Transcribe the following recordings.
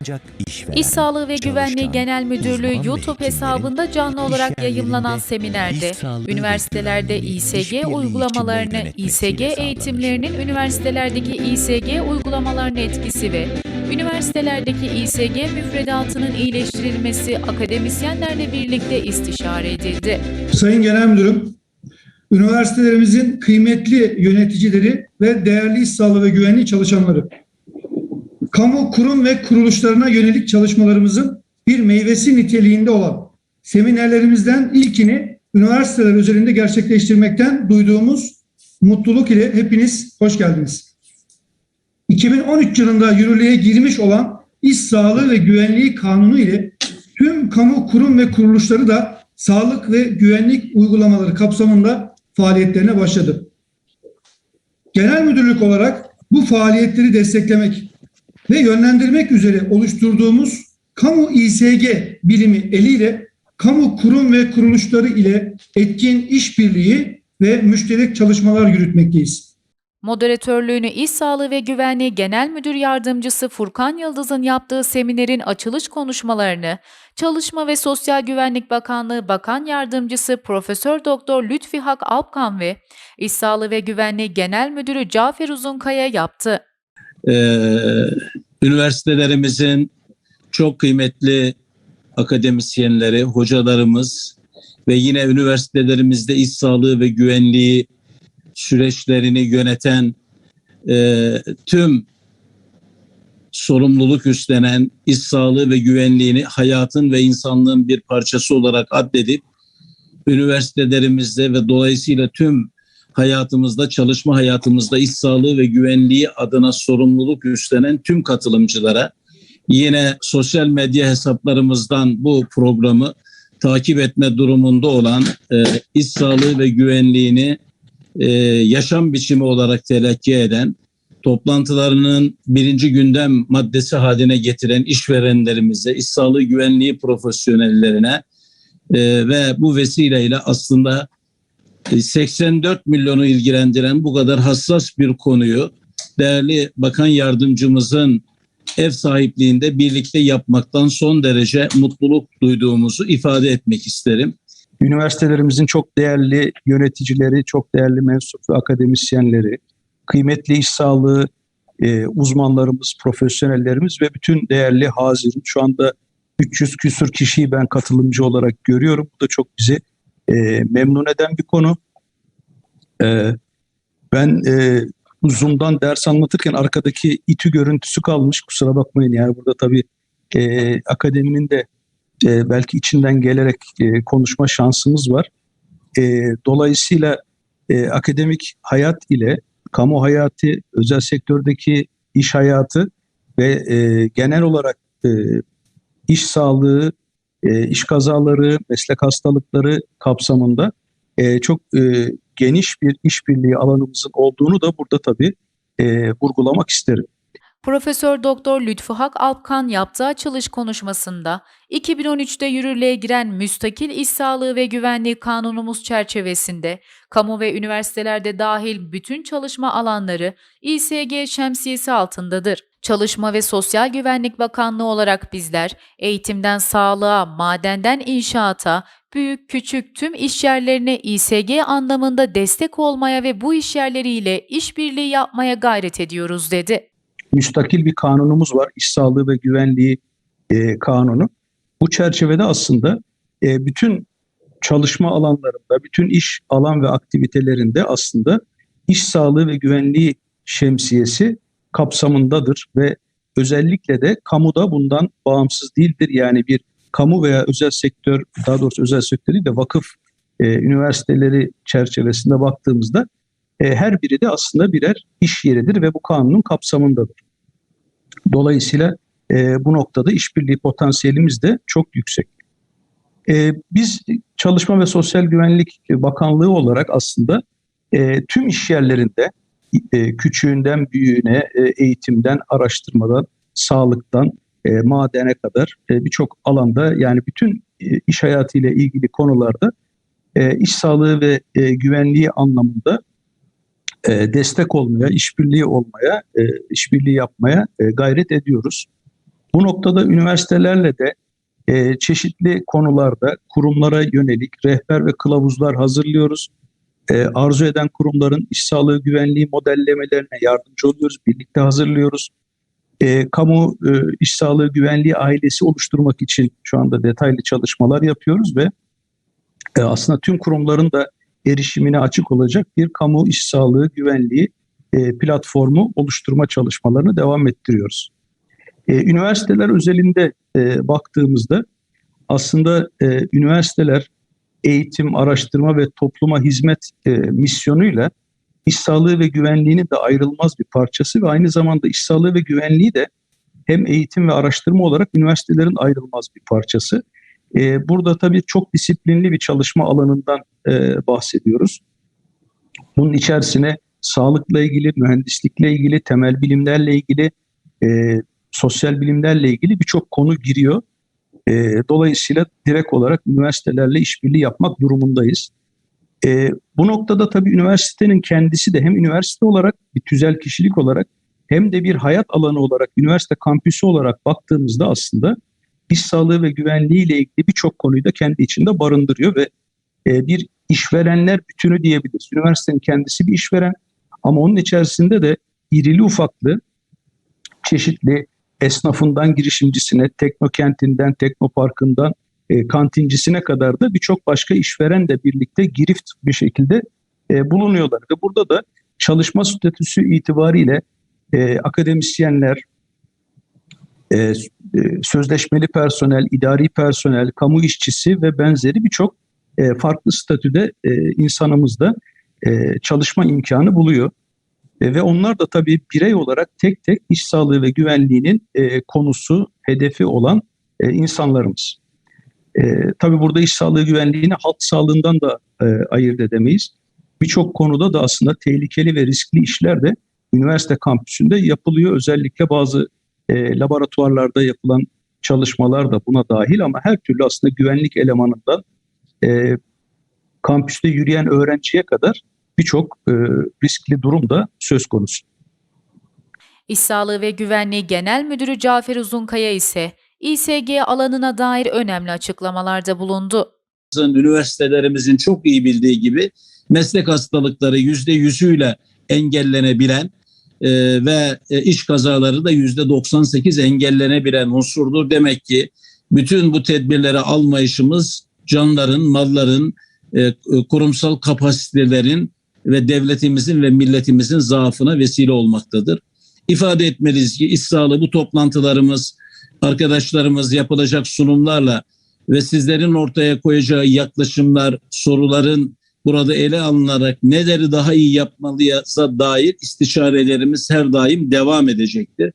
ancak işveren, İş Sağlığı ve Güvenliği Genel Müdürlüğü YouTube hesabında canlı olarak yayınlanan yerlerinde seminerde üniversitelerde İSG uygulamalarını, İSG eğitimlerinin üniversitelerdeki İSG uygulamalarına etkisi ve üniversitelerdeki İSG müfredatının iyileştirilmesi akademisyenlerle birlikte istişare edildi. Sayın Genel Müdürüm, üniversitelerimizin kıymetli yöneticileri ve değerli iş sağlığı ve güvenliği çalışanları, kamu kurum ve kuruluşlarına yönelik çalışmalarımızın bir meyvesi niteliğinde olan seminerlerimizden ilkini üniversiteler üzerinde gerçekleştirmekten duyduğumuz mutluluk ile hepiniz hoş geldiniz. 2013 yılında yürürlüğe girmiş olan İş Sağlığı ve Güvenliği Kanunu ile tüm kamu kurum ve kuruluşları da sağlık ve güvenlik uygulamaları kapsamında faaliyetlerine başladı. Genel müdürlük olarak bu faaliyetleri desteklemek ve yönlendirmek üzere oluşturduğumuz kamu İSG birimi eliyle kamu kurum ve kuruluşları ile etkin işbirliği ve müşterek çalışmalar yürütmekteyiz. Moderatörlüğünü İş Sağlığı ve Güvenliği Genel Müdür Yardımcısı Furkan Yıldız'ın yaptığı seminerin açılış konuşmalarını Çalışma ve Sosyal Güvenlik Bakanlığı Bakan Yardımcısı Profesör Doktor Lütfi Hak Alpkan ve İş Sağlığı ve Güvenliği Genel Müdürü Cafer Uzunkaya yaptı. Ee, üniversitelerimizin çok kıymetli akademisyenleri, hocalarımız ve yine üniversitelerimizde iş sağlığı ve güvenliği süreçlerini yöneten e, tüm sorumluluk üstlenen iş sağlığı ve güvenliğini hayatın ve insanlığın bir parçası olarak addedip üniversitelerimizde ve dolayısıyla tüm hayatımızda, çalışma hayatımızda iş sağlığı ve güvenliği adına sorumluluk üstlenen tüm katılımcılara yine sosyal medya hesaplarımızdan bu programı takip etme durumunda olan e, iş sağlığı ve güvenliğini e, yaşam biçimi olarak telakki eden, toplantılarının birinci gündem maddesi haline getiren işverenlerimize, iş sağlığı güvenliği profesyonellerine e, ve bu vesileyle aslında 84 milyonu ilgilendiren bu kadar hassas bir konuyu değerli bakan yardımcımızın ev sahipliğinde birlikte yapmaktan son derece mutluluk duyduğumuzu ifade etmek isterim. üniversitelerimizin çok değerli yöneticileri, çok değerli mensup ve akademisyenleri, kıymetli iş sağlığı e, uzmanlarımız, profesyonellerimiz ve bütün değerli hazirin şu anda 300 küsur kişiyi ben katılımcı olarak görüyorum. Bu da çok bizi e, memnun eden bir konu. E, ben e, Zoom'dan ders anlatırken arkadaki itü görüntüsü kalmış. Kusura bakmayın yani burada tabii e, akademinin de e, belki içinden gelerek e, konuşma şansımız var. E, dolayısıyla e, akademik hayat ile kamu hayatı, özel sektördeki iş hayatı ve e, genel olarak e, iş sağlığı, e, iş kazaları, meslek hastalıkları kapsamında e, çok e, geniş bir işbirliği alanımızın olduğunu da burada tabii e, vurgulamak isterim. Profesör Doktor Lütfü Hak Alpkan yaptığı açılış konuşmasında 2013'te yürürlüğe giren Müstakil İş Sağlığı ve Güvenliği Kanunumuz çerçevesinde kamu ve üniversitelerde dahil bütün çalışma alanları İSG şemsiyesi altındadır. Çalışma ve Sosyal Güvenlik Bakanlığı olarak bizler eğitimden sağlığa, madenden inşaata, büyük küçük tüm işyerlerine İSG anlamında destek olmaya ve bu işyerleriyle işbirliği yapmaya gayret ediyoruz dedi. müstakil bir kanunumuz var. İş sağlığı ve güvenliği e, kanunu. Bu çerçevede aslında e, bütün çalışma alanlarında, bütün iş alan ve aktivitelerinde aslında iş sağlığı ve güvenliği şemsiyesi kapsamındadır ve özellikle de kamuda bundan bağımsız değildir. Yani bir kamu veya özel sektör, daha doğrusu özel sektör değil de vakıf e, üniversiteleri çerçevesinde baktığımızda e, her biri de aslında birer iş yeridir ve bu kanunun kapsamındadır. Dolayısıyla e, bu noktada işbirliği potansiyelimiz de çok yüksek. E, biz Çalışma ve Sosyal Güvenlik Bakanlığı olarak aslında e, tüm iş yerlerinde e, küçüğünden büyüğüne, e, eğitimden, araştırmadan, sağlıktan, e, madene kadar birçok alanda yani bütün iş hayatıyla ilgili konularda iş sağlığı ve güvenliği anlamında destek olmaya, işbirliği olmaya, işbirliği yapmaya gayret ediyoruz. Bu noktada üniversitelerle de çeşitli konularda kurumlara yönelik rehber ve kılavuzlar hazırlıyoruz. E, arzu eden kurumların iş sağlığı güvenliği modellemelerine yardımcı oluyoruz, birlikte hazırlıyoruz. E, kamu e, iş sağlığı güvenliği ailesi oluşturmak için şu anda detaylı çalışmalar yapıyoruz ve e, aslında tüm kurumların da erişimine açık olacak bir kamu iş sağlığı güvenliği e, platformu oluşturma çalışmalarını devam ettiriyoruz. E, üniversiteler özelinde e, baktığımızda aslında e, üniversiteler eğitim, araştırma ve topluma hizmet e, misyonuyla iş sağlığı ve güvenliğinin de ayrılmaz bir parçası ve aynı zamanda iş sağlığı ve güvenliği de hem eğitim ve araştırma olarak üniversitelerin ayrılmaz bir parçası. E, burada tabii çok disiplinli bir çalışma alanından e, bahsediyoruz. Bunun içerisine sağlıkla ilgili, mühendislikle ilgili, temel bilimlerle ilgili, e, sosyal bilimlerle ilgili birçok konu giriyor. E, dolayısıyla direkt olarak üniversitelerle işbirliği yapmak durumundayız. E, bu noktada tabii üniversitenin kendisi de hem üniversite olarak bir tüzel kişilik olarak hem de bir hayat alanı olarak üniversite kampüsü olarak baktığımızda aslında iş sağlığı ve güvenliği ile ilgili birçok konuyu da kendi içinde barındırıyor ve e, bir işverenler bütünü diyebiliriz. Üniversitenin kendisi bir işveren ama onun içerisinde de irili ufaklı çeşitli esnafından girişimcisine, teknokentinden, teknoparkından e, kantincisine kadar da birçok başka işveren de birlikte girift bir şekilde e, bulunuyorlar. Ve burada da çalışma statüsü itibariyle e, akademisyenler, e, e, sözleşmeli personel, idari personel, kamu işçisi ve benzeri birçok e, farklı statüde e, insanımız da e, çalışma imkanı buluyor. E, ve onlar da tabii birey olarak tek tek iş sağlığı ve güvenliğinin e, konusu, hedefi olan e, insanlarımız. E, tabii burada iş sağlığı güvenliğini halk sağlığından da e, ayırt edemeyiz. Birçok konuda da aslında tehlikeli ve riskli işler de üniversite kampüsünde yapılıyor. Özellikle bazı e, laboratuvarlarda yapılan çalışmalar da buna dahil ama her türlü aslında güvenlik elemanından e, kampüste yürüyen öğrenciye kadar birçok e, riskli durum da söz konusu. İş Sağlığı ve Güvenliği Genel Müdürü Cafer Uzunkaya ise İSG alanına dair önemli açıklamalarda bulundu. Üniversitelerimizin çok iyi bildiği gibi meslek hastalıkları yüzde yüzüyle engellenebilen e, ve e, iş kazaları da yüzde 98 engellenebilen unsurdur. Demek ki bütün bu tedbirleri almayışımız canların, malların, e, kurumsal kapasitelerin ve devletimizin ve milletimizin zaafına vesile olmaktadır. İfade etmeliyiz ki sağlığı bu toplantılarımız, arkadaşlarımız yapılacak sunumlarla ve sizlerin ortaya koyacağı yaklaşımlar, soruların burada ele alınarak neleri daha iyi yapmalıysa dair istişarelerimiz her daim devam edecektir.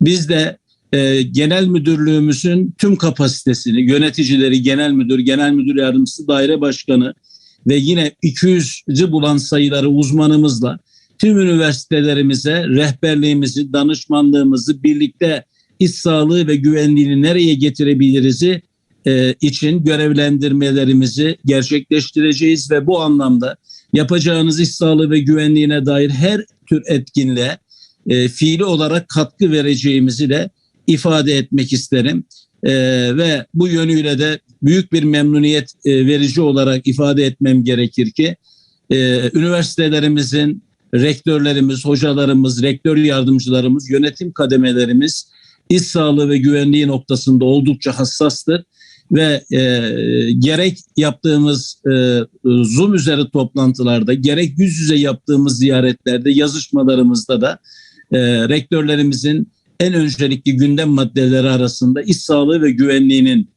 Biz de e, genel müdürlüğümüzün tüm kapasitesini, yöneticileri, genel müdür, genel müdür yardımcısı, daire başkanı ve yine 200'ü bulan sayıları uzmanımızla tüm üniversitelerimize rehberliğimizi, danışmanlığımızı birlikte iş sağlığı ve güvenliğini nereye getirebiliriz'i e, için görevlendirmelerimizi gerçekleştireceğiz ve bu anlamda yapacağınız iş sağlığı ve güvenliğine dair her tür etkinliğe e, fiili olarak katkı vereceğimizi de ifade etmek isterim. E, ve bu yönüyle de büyük bir memnuniyet e, verici olarak ifade etmem gerekir ki e, üniversitelerimizin rektörlerimiz, hocalarımız, rektör yardımcılarımız, yönetim kademelerimiz iş sağlığı ve güvenliği noktasında oldukça hassastır. Ve e, gerek yaptığımız e, Zoom üzeri toplantılarda gerek yüz yüze yaptığımız ziyaretlerde yazışmalarımızda da e, rektörlerimizin en öncelikli gündem maddeleri arasında iş sağlığı ve güvenliğinin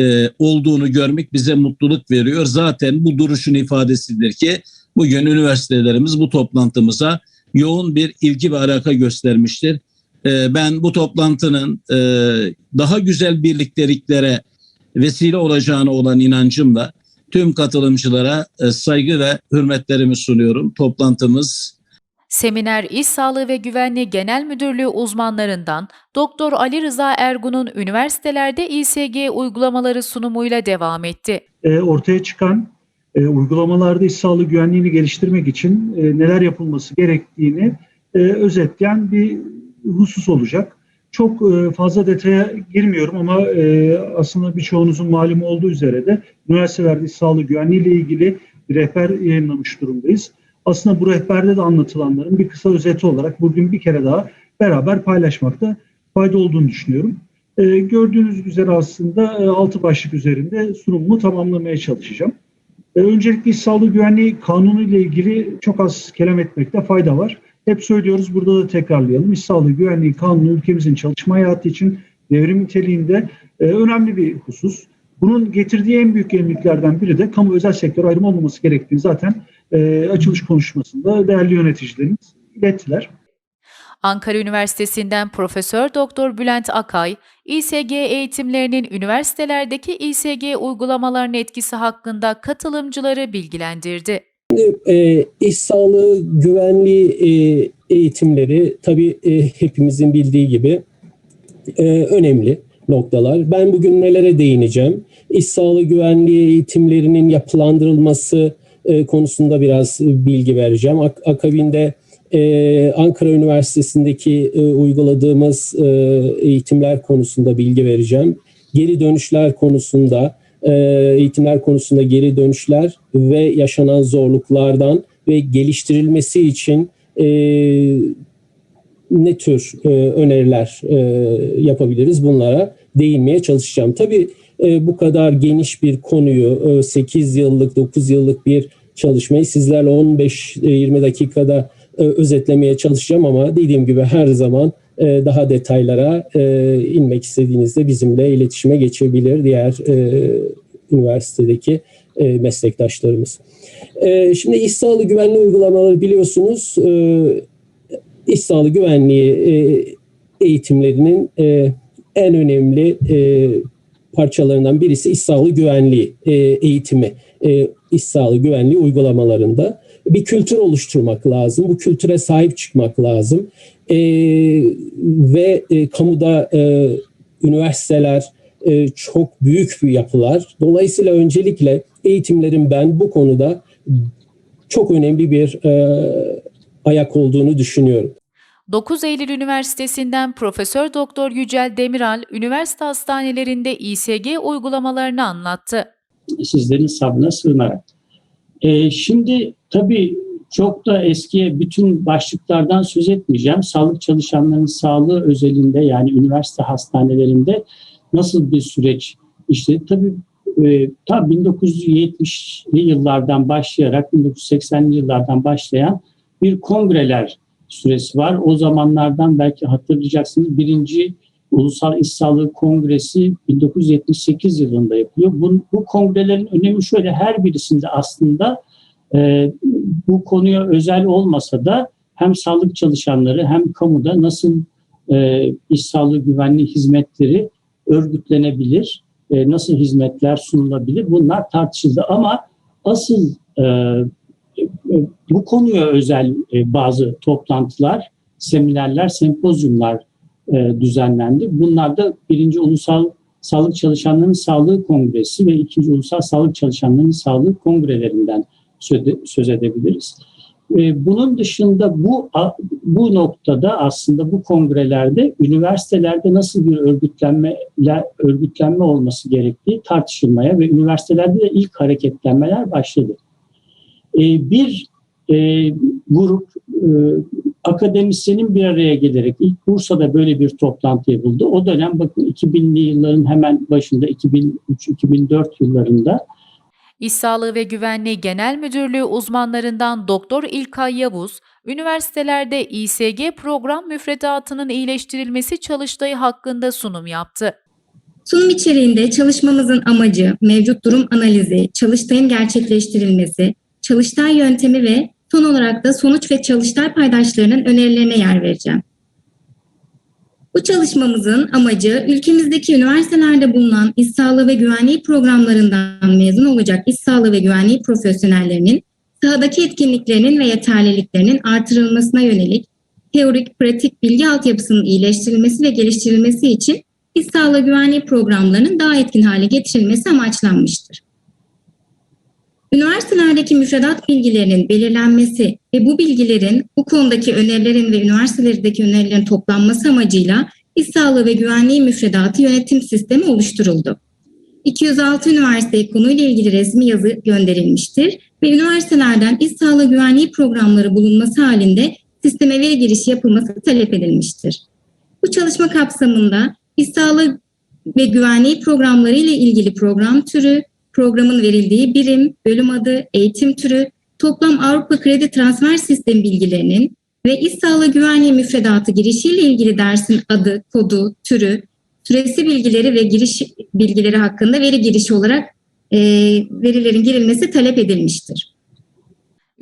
e, olduğunu görmek bize mutluluk veriyor. Zaten bu duruşun ifadesidir ki bugün üniversitelerimiz bu toplantımıza yoğun bir ilgi ve alaka göstermiştir. E, ben bu toplantının e, daha güzel birlikteliklere vesile olacağına olan inancımla tüm katılımcılara e, saygı ve hürmetlerimi sunuyorum. Toplantımız Seminer İş Sağlığı ve Güvenliği Genel Müdürlüğü uzmanlarından Doktor Ali Rıza Ergun'un üniversitelerde İSG uygulamaları sunumuyla devam etti. e, ortaya çıkan e, uygulamalarda iş sağlığı güvenliğini geliştirmek için e, neler yapılması gerektiğini e, özetleyen bir husus olacak. Çok fazla detaya girmiyorum ama e, aslında birçoğunuzun malumu olduğu üzere de üniversitelerde iş sağlığı güvenliği ile ilgili bir rehber yayınlamış durumdayız. Aslında bu rehberde de anlatılanların bir kısa özeti olarak bugün bir kere daha beraber paylaşmakta fayda olduğunu düşünüyorum. E, gördüğünüz üzere aslında e, altı başlık üzerinde sunumumu tamamlamaya çalışacağım. E, öncelikle iş sağlığı güvenliği kanunu ile ilgili çok az kelam etmekte fayda var. Hep söylüyoruz burada da tekrarlayalım. İş sağlığı güvenliği kanunu ülkemizin çalışma hayatı için devrim niteliğinde e, önemli bir husus. Bunun getirdiği en büyük yeniliklerden biri de kamu özel sektör ayrımı olmaması gerektiğini zaten e, açılış konuşmasında değerli yöneticilerimiz ilettiler. Ankara Üniversitesi'nden Profesör Doktor Bülent Akay, İSG eğitimlerinin üniversitelerdeki İSG uygulamalarının etkisi hakkında katılımcıları bilgilendirdi. e, iş sağlığı güvenliği e, eğitimleri tabii e, hepimizin bildiği gibi e, önemli noktalar. Ben bugün nelere değineceğim? İş sağlığı güvenliği eğitimlerinin yapılandırılması e, konusunda biraz e, bilgi vereceğim. Ak- akabinde e, Ankara Üniversitesi'ndeki e, uyguladığımız e, eğitimler konusunda bilgi vereceğim. Geri dönüşler konusunda e, eğitimler konusunda geri dönüşler ve yaşanan zorluklardan ve geliştirilmesi için e, ne tür e, öneriler e, yapabiliriz bunlara değinmeye çalışacağım. Tabii e, bu kadar geniş bir konuyu e, 8 yıllık 9 yıllık bir çalışmayı sizlerle 15-20 dakikada e, özetlemeye çalışacağım ama dediğim gibi her zaman e, daha detaylara e, inmek istediğinizde bizimle iletişime geçebilir diğer e, üniversitedeki e, meslektaşlarımız. E, şimdi iş sağlığı güvenliği uygulamaları biliyorsunuz e, iş sağlığı güvenliği e, eğitimlerinin e, en önemli e, parçalarından birisi iş sağlığı güvenliği e, eğitimi. E, iş sağlığı güvenliği uygulamalarında bir kültür oluşturmak lazım. Bu kültüre sahip çıkmak lazım. E, ve e, kamuda e, üniversiteler e, çok büyük bir yapılar. Dolayısıyla öncelikle eğitimlerin ben bu konuda çok önemli bir e, ayak olduğunu düşünüyorum. 9 Eylül Üniversitesi'nden Profesör Doktor Yücel Demiral, üniversite hastanelerinde İSG uygulamalarını anlattı. sizlerin sabrına sığınarak. Ee, şimdi tabii çok da eskiye bütün başlıklardan söz etmeyeceğim. Sağlık çalışanlarının sağlığı özelinde yani üniversite hastanelerinde nasıl bir süreç işte tabii e, ta 1970'li yıllardan başlayarak 1980'li yıllardan başlayan bir kongreler süresi var. O zamanlardan belki hatırlayacaksınız birinci Ulusal İş Sağlığı Kongresi 1978 yılında yapılıyor. Bu, bu kongrelerin önemi şöyle her birisinde aslında e, bu konuya özel olmasa da hem sağlık çalışanları hem kamuda nasıl e, iş sağlığı güvenliği hizmetleri örgütlenebilir, e, nasıl hizmetler sunulabilir bunlar tartışıldı. Ama asıl e, bu konuya özel e, bazı toplantılar, seminerler, sempozyumlar e, düzenlendi. Bunlar da birinci Ulusal Sağlık Çalışanlarının Sağlığı Kongresi ve ikinci Ulusal Sağlık Çalışanlarının Sağlığı Kongrelerinden söz, edebiliriz. E, bunun dışında bu bu noktada aslında bu kongrelerde üniversitelerde nasıl bir örgütlenme örgütlenme olması gerektiği tartışılmaya ve üniversitelerde de ilk hareketlenmeler başladı. E, bir e, grup e, akademisyenin bir araya gelerek ilk Bursa'da böyle bir toplantı yapıldı. O dönem bakın 2000'li yılların hemen başında 2003-2004 yıllarında İş Sağlığı ve Güvenliği Genel Müdürlüğü uzmanlarından Doktor İlkay Yavuz, üniversitelerde İSG program müfredatının iyileştirilmesi çalıştayı hakkında sunum yaptı. Sunum içeriğinde çalışmamızın amacı, mevcut durum analizi, çalıştayın gerçekleştirilmesi, çalıştay yöntemi ve son olarak da sonuç ve çalıştay paydaşlarının önerilerine yer vereceğim. Bu çalışmamızın amacı ülkemizdeki üniversitelerde bulunan iş sağlığı ve güvenliği programlarından mezun olacak iş sağlığı ve güvenliği profesyonellerinin sahadaki etkinliklerinin ve yeterliliklerinin artırılmasına yönelik teorik, pratik bilgi altyapısının iyileştirilmesi ve geliştirilmesi için iş sağlığı güvenliği programlarının daha etkin hale getirilmesi amaçlanmıştır. Üniversitelerdeki müfredat bilgilerinin belirlenmesi ve bu bilgilerin bu konudaki önerilerin ve üniversitelerdeki önerilerin toplanması amacıyla İş Sağlığı ve Güvenliği Müfredatı Yönetim Sistemi oluşturuldu. 206 üniversiteye konuyla ilgili resmi yazı gönderilmiştir ve üniversitelerden iş sağlığı güvenliği programları bulunması halinde sisteme veri girişi yapılması talep edilmiştir. Bu çalışma kapsamında iş sağlığı ve güvenliği programları ile ilgili program türü, programın verildiği birim, bölüm adı, eğitim türü, toplam Avrupa Kredi Transfer Sistemi bilgilerinin ve iş sağlığı güvenliği müfredatı girişiyle ilgili dersin adı, kodu, türü, süresi bilgileri ve giriş bilgileri hakkında veri girişi olarak e, verilerin girilmesi talep edilmiştir.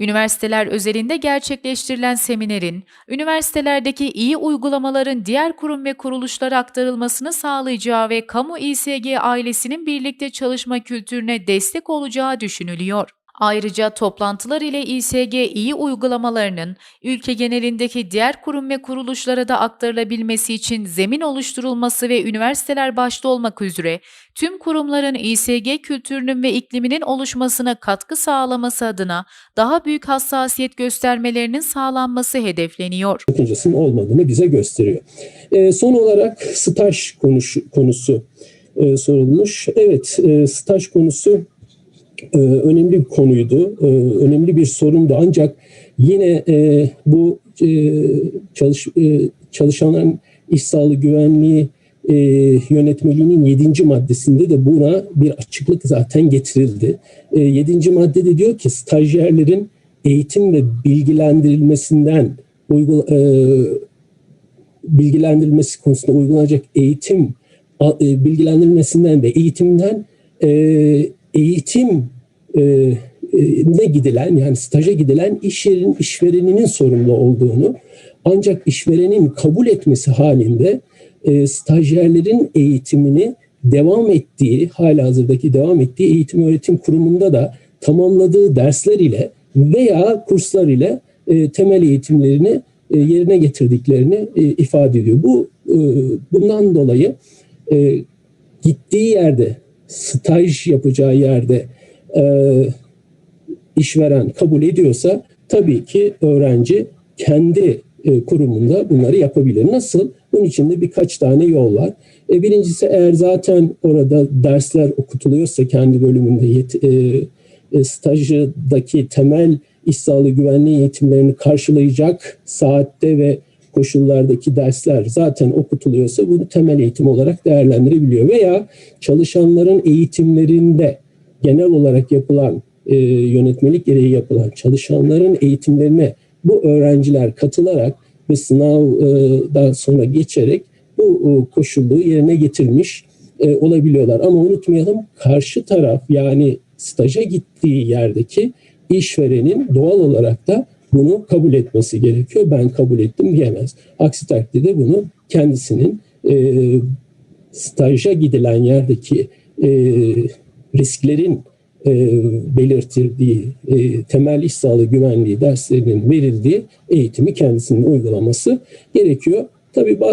Üniversiteler özelinde gerçekleştirilen seminerin, üniversitelerdeki iyi uygulamaların diğer kurum ve kuruluşlara aktarılmasını sağlayacağı ve kamu İSG ailesinin birlikte çalışma kültürüne destek olacağı düşünülüyor. Ayrıca toplantılar ile İSG iyi uygulamalarının ülke genelindeki diğer kurum ve kuruluşlara da aktarılabilmesi için zemin oluşturulması ve üniversiteler başta olmak üzere tüm kurumların İSG kültürünün ve ikliminin oluşmasına katkı sağlaması adına daha büyük hassasiyet göstermelerinin sağlanması hedefleniyor. sakıncasının olmadığını bize gösteriyor. E, son olarak staj konuş, konusu e, sorulmuş. Evet, e, staj konusu e, önemli bir konuydu, e, önemli bir sorundu. Ancak yine e, bu e, çalış, e, çalışanların iş sağlığı güvenliği e, yönetmeliğinin 7. maddesinde de buna bir açıklık zaten getirildi. E, 7. maddede diyor ki stajyerlerin eğitim ve bilgilendirilmesinden uygula, e, bilgilendirilmesi konusunda uygulanacak eğitim e, bilgilendirilmesinden ve eğitimden e, eğitim e, e, ne gidilen yani staja gidilen iş yerinin işvereninin sorumlu olduğunu ancak işverenin kabul etmesi halinde e, stajyerlerin eğitimini devam ettiği, halihazırdaki devam ettiği eğitim öğretim kurumunda da tamamladığı dersler ile veya kurslar ile e, temel eğitimlerini e, yerine getirdiklerini e, ifade ediyor. Bu e, bundan dolayı e, gittiği yerde staj yapacağı yerde e, işveren kabul ediyorsa tabii ki öğrenci kendi e, kurumunda bunları yapabilir. Nasıl? Bunun için de birkaç tane yol var. E, birincisi eğer zaten orada dersler okutuluyorsa kendi bölümünde yet, e, e, stajdaki temel iş sağlığı güvenliği eğitimlerini karşılayacak saatte ve koşullardaki dersler zaten okutuluyorsa bunu temel eğitim olarak değerlendirebiliyor. Veya çalışanların eğitimlerinde genel olarak yapılan e, yönetmelik gereği yapılan çalışanların eğitimlerine bu öğrenciler katılarak ve sınavdan sonra geçerek bu e, koşulluğu yerine getirmiş e, olabiliyorlar. Ama unutmayalım karşı taraf yani staja gittiği yerdeki işverenin doğal olarak da bunu kabul etmesi gerekiyor. Ben kabul ettim diyemez. Aksi takdirde bunu kendisinin e, staja gidilen yerdeki e, risklerin e, belirtildiği e, temel iş sağlığı güvenliği derslerinin verildiği eğitimi kendisinin uygulaması gerekiyor. Tabii